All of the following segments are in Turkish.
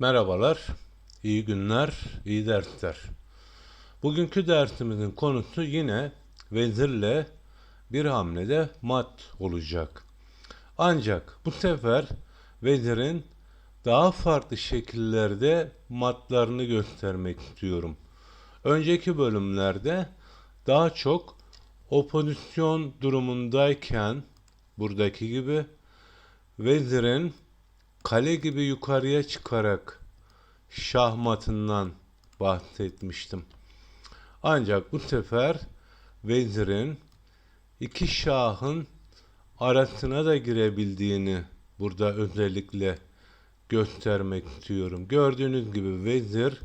Merhabalar, iyi günler, iyi dersler. Bugünkü dersimizin konusu yine vezirle bir hamlede mat olacak. Ancak bu sefer vezirin daha farklı şekillerde matlarını göstermek istiyorum. Önceki bölümlerde daha çok opozisyon durumundayken buradaki gibi vezirin kale gibi yukarıya çıkarak şah matından bahsetmiştim. Ancak bu sefer vezirin iki şahın arasına da girebildiğini burada özellikle göstermek istiyorum. Gördüğünüz gibi vezir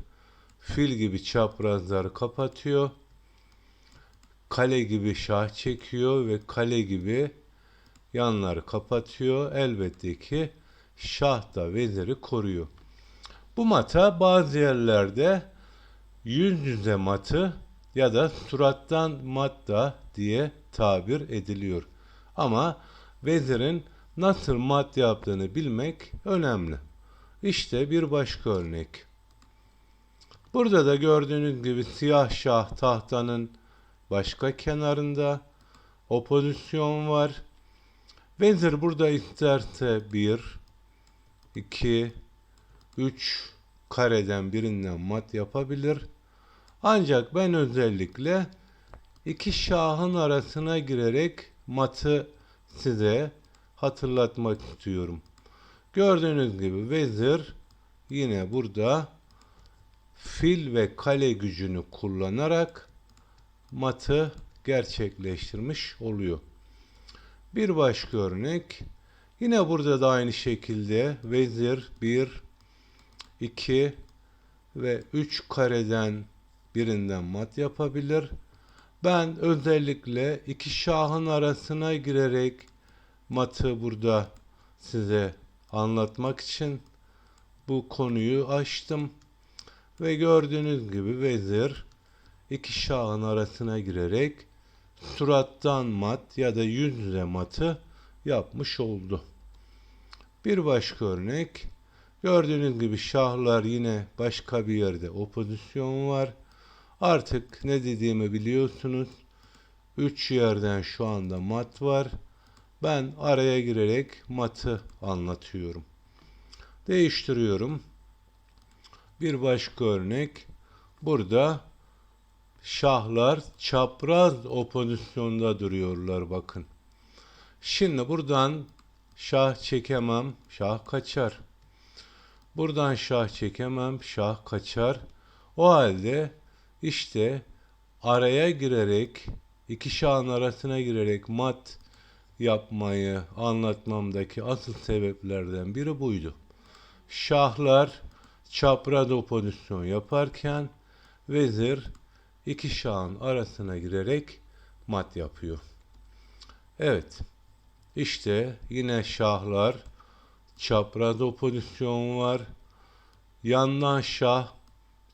fil gibi çaprazları kapatıyor. Kale gibi şah çekiyor ve kale gibi yanları kapatıyor. Elbette ki şah da veziri koruyor. Bu mata bazı yerlerde yüz yüze matı ya da surattan mat da diye tabir ediliyor. Ama vezirin nasıl mat yaptığını bilmek önemli. İşte bir başka örnek. Burada da gördüğünüz gibi siyah şah tahtanın başka kenarında opozisyon var. Vezir burada isterse bir, 2, 3 kareden birinden mat yapabilir. Ancak ben özellikle iki şahın arasına girerek matı size hatırlatmak istiyorum. Gördüğünüz gibi vezir yine burada fil ve kale gücünü kullanarak matı gerçekleştirmiş oluyor. Bir başka örnek Yine burada da aynı şekilde vezir 1, 2 ve 3 kareden birinden mat yapabilir. Ben özellikle iki şahın arasına girerek matı burada size anlatmak için bu konuyu açtım. Ve gördüğünüz gibi vezir iki şahın arasına girerek surattan mat ya da yüz yüze matı yapmış oldu. Bir başka örnek. Gördüğünüz gibi şahlar yine başka bir yerde opozisyon var. Artık ne dediğimi biliyorsunuz. Üç yerden şu anda mat var. Ben araya girerek matı anlatıyorum. Değiştiriyorum. Bir başka örnek. Burada şahlar çapraz opozisyonda duruyorlar bakın. Şimdi buradan şah çekemem, şah kaçar. Buradan şah çekemem, şah kaçar. O halde işte araya girerek, iki şahın arasına girerek mat yapmayı anlatmamdaki asıl sebeplerden biri buydu. Şahlar çapraz opozisyon yaparken vezir iki şahın arasına girerek mat yapıyor. Evet. İşte yine şahlar, çapraz opozisyon var. Yandan şah,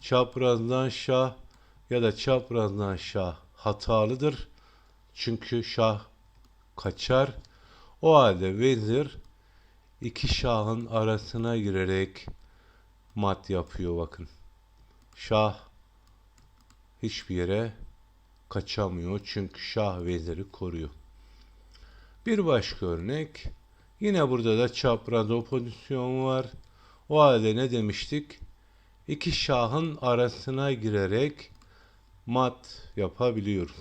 çaprazdan şah ya da çaprazdan şah hatalıdır. Çünkü şah kaçar. O halde vezir iki şahın arasına girerek mat yapıyor bakın. Şah hiçbir yere kaçamıyor çünkü şah veziri koruyor. Bir başka örnek. Yine burada da çapraz opozisyon var. O halde ne demiştik? İki şahın arasına girerek mat yapabiliyoruz.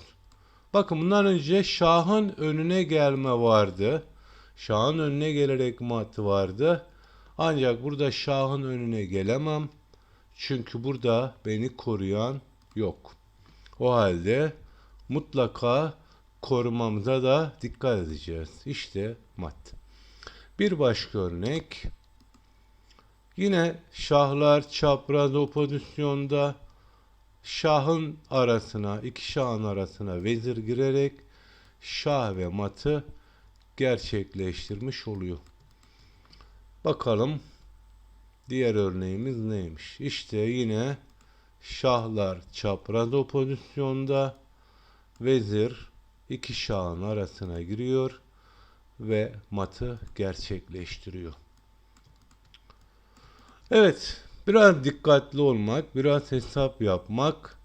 Bakın bundan önce şahın önüne gelme vardı. Şahın önüne gelerek mat vardı. Ancak burada şahın önüne gelemem. Çünkü burada beni koruyan yok. O halde mutlaka korumamıza da dikkat edeceğiz. İşte mat. Bir başka örnek. Yine şahlar çapraz opozisyonda şahın arasına, iki şahın arasına vezir girerek şah ve matı gerçekleştirmiş oluyor. Bakalım diğer örneğimiz neymiş? İşte yine şahlar çapraz opozisyonda vezir iki şahın arasına giriyor ve matı gerçekleştiriyor. Evet, Biraz dikkatli olmak, biraz hesap yapmak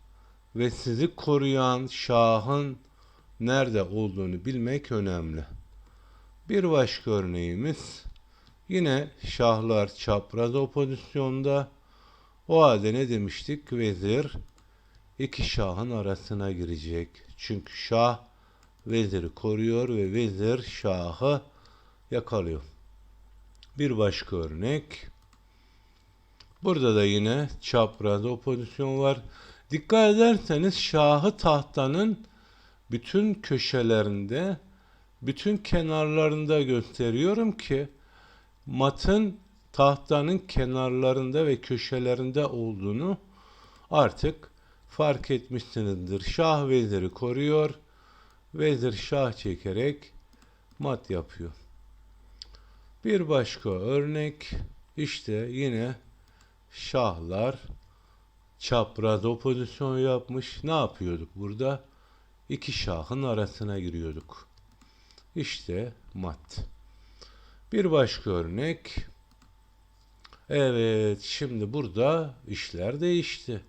ve sizi koruyan şahın nerede olduğunu bilmek önemli. Bir başka örneğimiz yine şahlar çapraz o. O halde ne demiştik? Vezir iki şahın arasına girecek. Çünkü şah veziri koruyor ve vezir şahı yakalıyor. Bir başka örnek. Burada da yine çapraz o var. Dikkat ederseniz şahı tahtanın bütün köşelerinde, bütün kenarlarında gösteriyorum ki matın tahtanın kenarlarında ve köşelerinde olduğunu artık fark etmişsinizdir. Şah veziri koruyor. Vezir şah çekerek mat yapıyor. Bir başka örnek işte yine şahlar çapraz opozisyon yapmış. Ne yapıyorduk burada? İki şahın arasına giriyorduk. İşte mat. Bir başka örnek. Evet, şimdi burada işler değişti.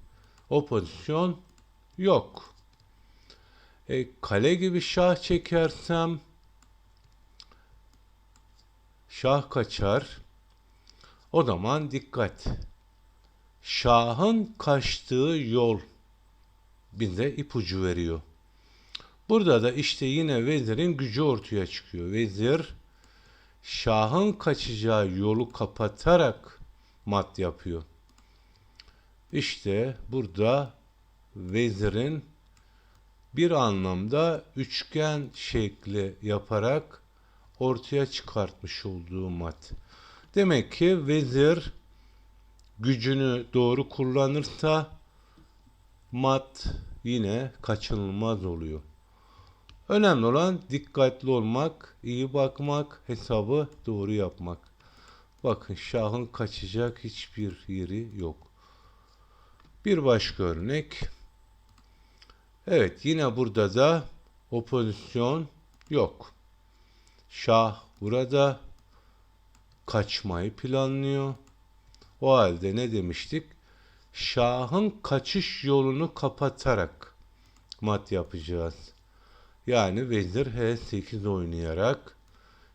Opozisyon yok. E, kale gibi şah çekersem şah kaçar. O zaman dikkat. Şahın kaçtığı yol bize ipucu veriyor. Burada da işte yine vezirin gücü ortaya çıkıyor. Vezir şahın kaçacağı yolu kapatarak mat yapıyor. İşte burada vezirin bir anlamda üçgen şekli yaparak ortaya çıkartmış olduğu mat. Demek ki vezir gücünü doğru kullanırsa mat yine kaçınılmaz oluyor. Önemli olan dikkatli olmak, iyi bakmak, hesabı doğru yapmak. Bakın şahın kaçacak hiçbir yeri yok. Bir başka örnek. Evet yine burada da opozisyon yok. Şah burada kaçmayı planlıyor. O halde ne demiştik? Şahın kaçış yolunu kapatarak mat yapacağız. Yani vezir H8 oynayarak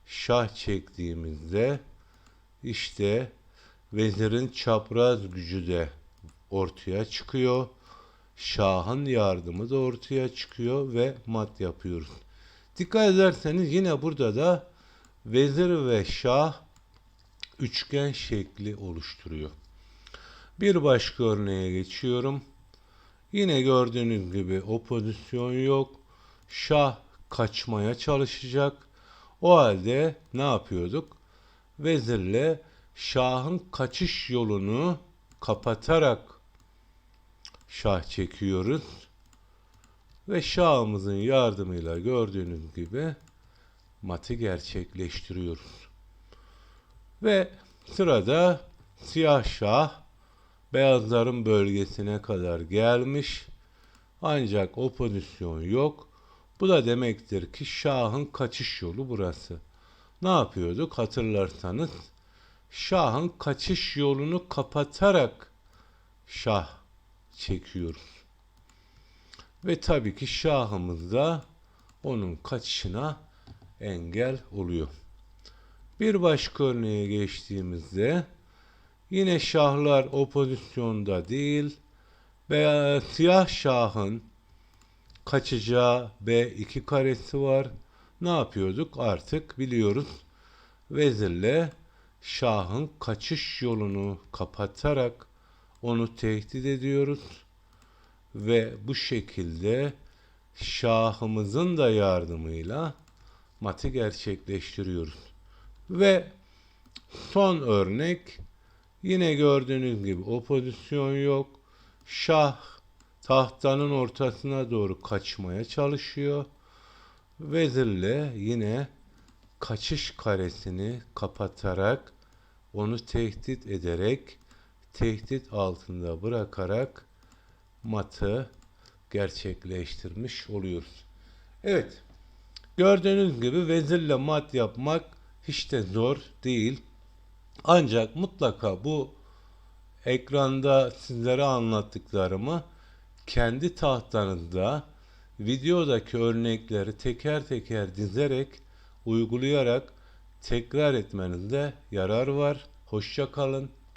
şah çektiğimizde işte vezirin çapraz gücü de ortaya çıkıyor. Şahın yardımı da ortaya çıkıyor ve mat yapıyoruz. Dikkat ederseniz yine burada da vezir ve şah üçgen şekli oluşturuyor. Bir başka örneğe geçiyorum. Yine gördüğünüz gibi opozisyon yok. Şah kaçmaya çalışacak. O halde ne yapıyorduk? Vezirle şahın kaçış yolunu kapatarak şah çekiyoruz. Ve şahımızın yardımıyla gördüğünüz gibi matı gerçekleştiriyoruz. Ve sırada siyah şah beyazların bölgesine kadar gelmiş. Ancak o pozisyon yok. Bu da demektir ki şahın kaçış yolu burası. Ne yapıyorduk hatırlarsanız? Şahın kaçış yolunu kapatarak şah çekiyoruz. Ve tabii ki şahımız da onun kaçışına engel oluyor. Bir başka örneğe geçtiğimizde yine şahlar o pozisyonda değil veya siyah şahın kaçacağı B2 karesi var. Ne yapıyorduk? Artık biliyoruz. Vezirle şahın kaçış yolunu kapatarak onu tehdit ediyoruz ve bu şekilde şahımızın da yardımıyla matı gerçekleştiriyoruz. Ve son örnek yine gördüğünüz gibi opozisyon yok. Şah tahtanın ortasına doğru kaçmaya çalışıyor. Vezirle yine kaçış karesini kapatarak onu tehdit ederek tehdit altında bırakarak matı gerçekleştirmiş oluyoruz. Evet. Gördüğünüz gibi vezirle mat yapmak hiç de zor değil. Ancak mutlaka bu ekranda sizlere anlattıklarımı kendi tahtanızda videodaki örnekleri teker teker dizerek uygulayarak tekrar etmenizde yarar var. Hoşça kalın.